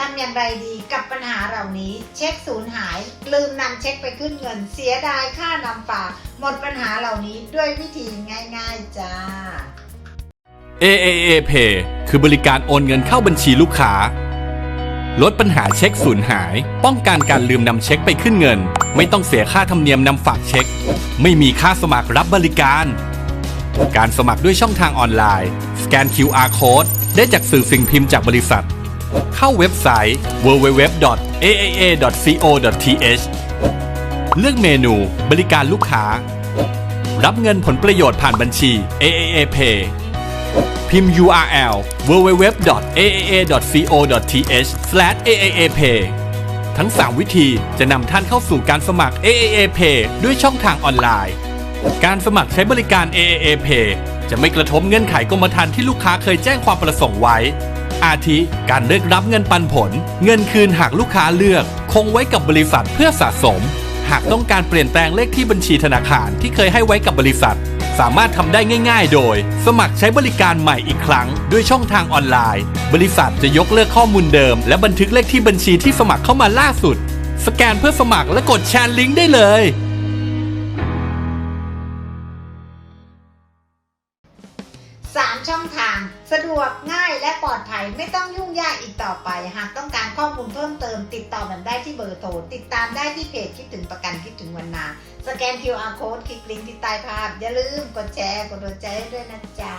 ทำอย่างไรดีกับปัญหาเหล่านี้ เช็คสูญหาย ลืมนำเช็คไปขึ้นเงิน เสียดายค่านำฝากหมดปัญหาเหล่านี้ด้วยวิธีง่าย ๆ จ้า AAA Pay คือบริการโอนเงินเข้าบัญชีลูกค้า ลดปัญหาเช็คสูญหาย ป้องกันการลืมนำเช็คไปขึ้นเงิน ไม่ต้องเสียค่าธรรมเนียมนำฝากเช็ค ไม่มีค่าสมัครรับบริการ การสมัครด้วยช่องทางออนไลน์ สแกน QR Code ได้จากสื่อสิ่งพิมพ์จากบริษัท เข้าเว็บไซต์ www.aaa.co.th เลือกเมนูบริการลูกค้า รับเงินผลประโยชน์ผ่านบัญชี AAA Pay พิมพ์ URL www.aaa.co.th/aaa-pay ทั้ง 3 วิธีจะนำท่านเข้าสู่การสมัคร AAA Pay ด้วยช่องทางออนไลน์ การสมัครใช้บริการ AAA Pay จะไม่กระทบเงื่อนไขกรมธรรม์ที่ลูกค้าเคยแจ้งความประสงค์ไว้ อาทิการเลือกรับเงินปันผล เงินคืนหากลูกค้าเลือก คงไว้กับบริษัทเพื่อสะสม หากต้องการเปลี่ยนแปลงเลขที่บัญชีธนาคารที่เคยให้ไว้กับบริษัท สามารถทำได้ง่าย ๆ โดย สมัครใช้บริการใหม่อีกครั้ง ด้วยช่องทางออนไลน์ บริษัทจะยกเลิกข้อมูลเดิม และบันทึกเลขที่บัญชีที่สมัครเข้ามาล่าสุด สแกนเพื่อสมัครและกดแชร์ลิงก์ได้เลย 3 ช่องทาง สะดวกง่ายและปลอดภัยไม่ต้องยุ่งยากอีกต่อไป หากต้องการข้อมูลเพิ่มเติม ติดต่อกันได้ที่เบอร์โทร ติดตามได้ที่เพจคิดถึงประกันคิดถึงวันนา สแกน QR code คลิกลิงก์ที่ใต้ภาพ อย่าลืมกดแชร์กดหัวใจด้วยนะจ๊ะ